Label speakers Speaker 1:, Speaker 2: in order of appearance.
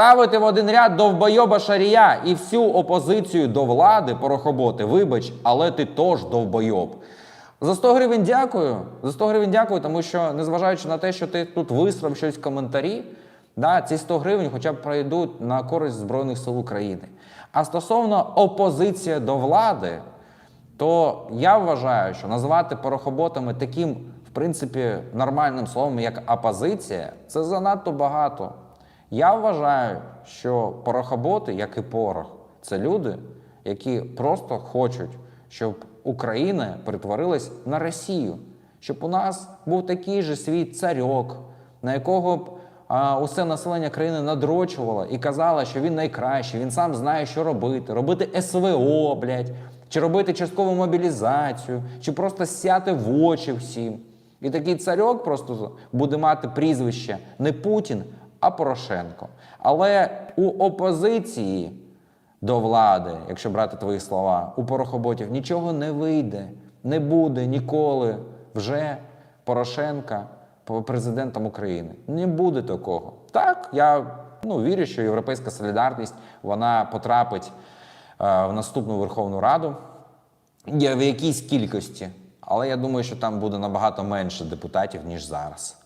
Speaker 1: Ставити в один ряд довбойоба Шарія і всю опозицію до влади порохоботи. Вибач, але ти теж довбойоб. За 100 гривень дякую. За 100 гривень дякую, тому що, незважаючи на те, що ти тут висрав щось в коментарі, да, ці 100 гривень хоча б пройдуть на користь Збройних сил України. А стосовно опозиції до влади, то я вважаю, що назвати порохоботами таким, в принципі, нормальним словом, як опозиція, це занадто багато. Я вважаю, що порохоботи, як і порох, це люди, які просто хочуть, щоб Україна перетворилась на Росію, щоб у нас був такий же свій царьок, на якого б а, усе населення країни надрочувало і казало, що він найкращий, він сам знає, що робити, робити СВО, блядь, чи робити часткову мобілізацію, чи просто сяти в очі всім. І такий царьок просто буде мати прізвище не Путін, а Порошенко. Але у опозиції до влади, якщо брати твої слова, у порохоботів нічого не вийде, не буде ніколи вже Порошенка по- президентом України. Не буде такого. Так, я ну, вірю, що Європейська солідарність вона потрапить е, в наступну Верховну Раду в якійсь кількості. Але я думаю, що там буде набагато менше депутатів, ніж зараз.